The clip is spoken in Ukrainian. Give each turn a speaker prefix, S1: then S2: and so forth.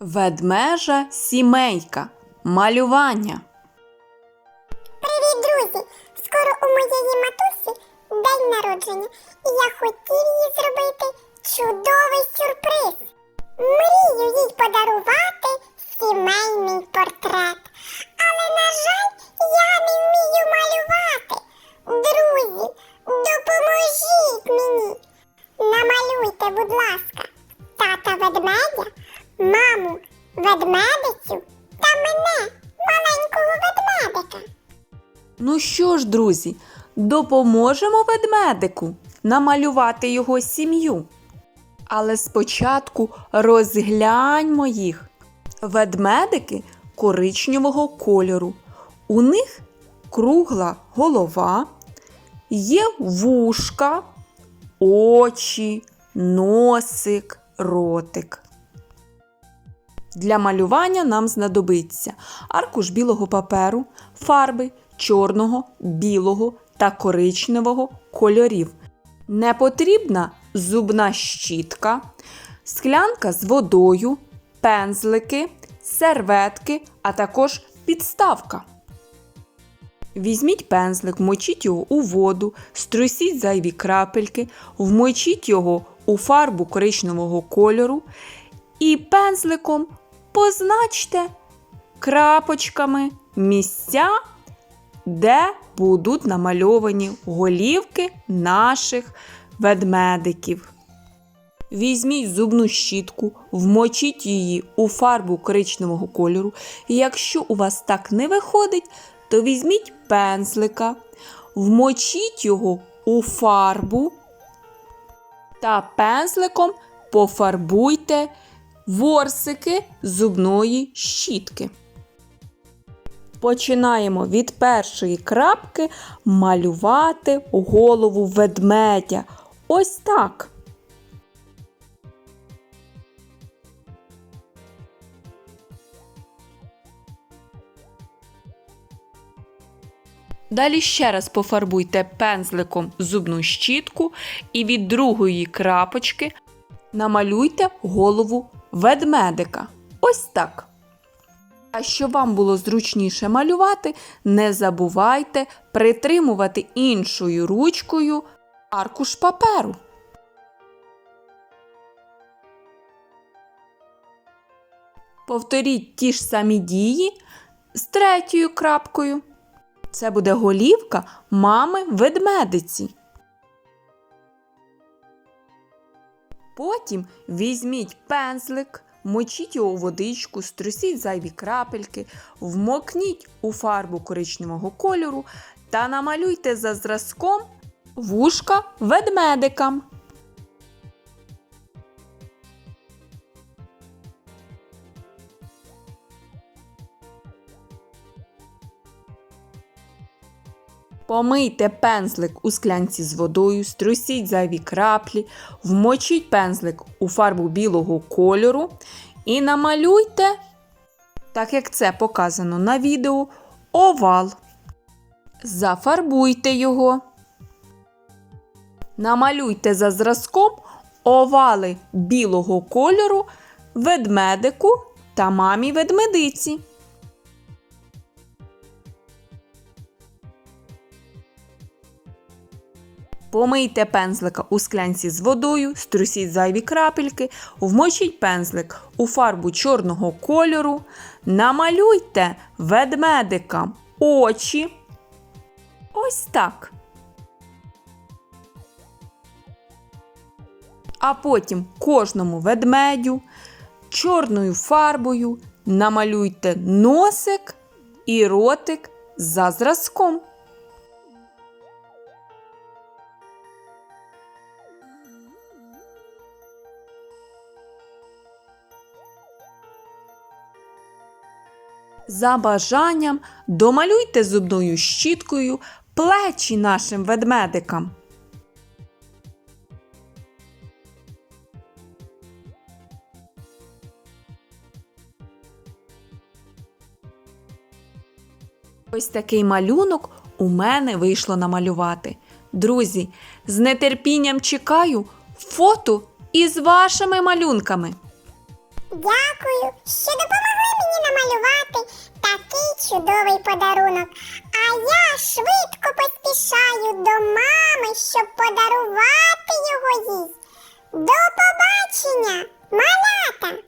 S1: Ведмежа сімейка. Малювання.
S2: Привіт, друзі! Скоро у моєї матусі день народження, і я хотів їй зробити чудовий сюрприз. Мрію їй подарувати сімейний портрет. Але, на жаль, маму ведмедицю та мене, маленького ведмедика.
S1: Ну що ж, друзі, допоможемо ведмедику намалювати його сім'ю. Але спочатку розгляньмо їх. Ведмедики коричневого кольору. У них кругла голова, є вушка, очі, носик, ротик. Для малювання нам знадобиться аркуш білого паперу, фарби чорного, білого та коричневого кольорів. Не потрібна зубна щітка, склянка з водою, пензлики, серветки, а також підставка. Візьміть пензлик, вмочіть його у воду, струсіть зайві крапельки, вмочіть його у фарбу коричневого кольору і пензликом позначте крапочками місця, де будуть намальовані голівки наших ведмедиків. Візьміть зубну щітку, вмочіть її у фарбу коричневого кольору. І якщо у вас так не виходить, то візьміть пензлика, вмочіть його у фарбу та пензликом пофарбуйте ворсики зубної щітки. Починаємо від першої крапки малювати голову ведмедя. Ось так. Далі ще раз пофарбуйте пензликом зубну щітку і від другої крапочки намалюйте голову ведмедика. Ось так. А щоб вам було зручніше малювати, не забувайте притримувати іншою ручкою аркуш паперу. Повторіть ті ж самі дії з третьою крапкою. Це буде голівка мами ведмедиці. Потім візьміть пензлик, мочіть його у водичку, струсіть зайві крапельки, вмокніть у фарбу коричневого кольору та намалюйте за зразком вушка ведмедикам. Помийте пензлик у склянці з водою, струсіть зайві краплі, вмочіть пензлик у фарбу білого кольору і намалюйте, так як це показано на відео, овал. Зафарбуйте його. Намалюйте за зразком овали білого кольору ведмедику та мамі ведмедиці. Помийте пензлика у склянці з водою, струсіть зайві крапельки, вмочіть пензлик у фарбу чорного кольору, намалюйте ведмедикам очі. Ось так. А потім кожному ведмедю чорною фарбою намалюйте носик і ротик за зразком. За бажанням домалюйте зубною щіткою плечі нашим ведмедикам. Ось такий малюнок у мене вийшло намалювати. Друзі, з нетерпінням чекаю фото із вашими малюнками.
S2: Дякую, що допомогли мені намалювати такий чудовий подарунок. А я швидко поспішаю до мами, щоб подарувати його їй. До побачення, малята!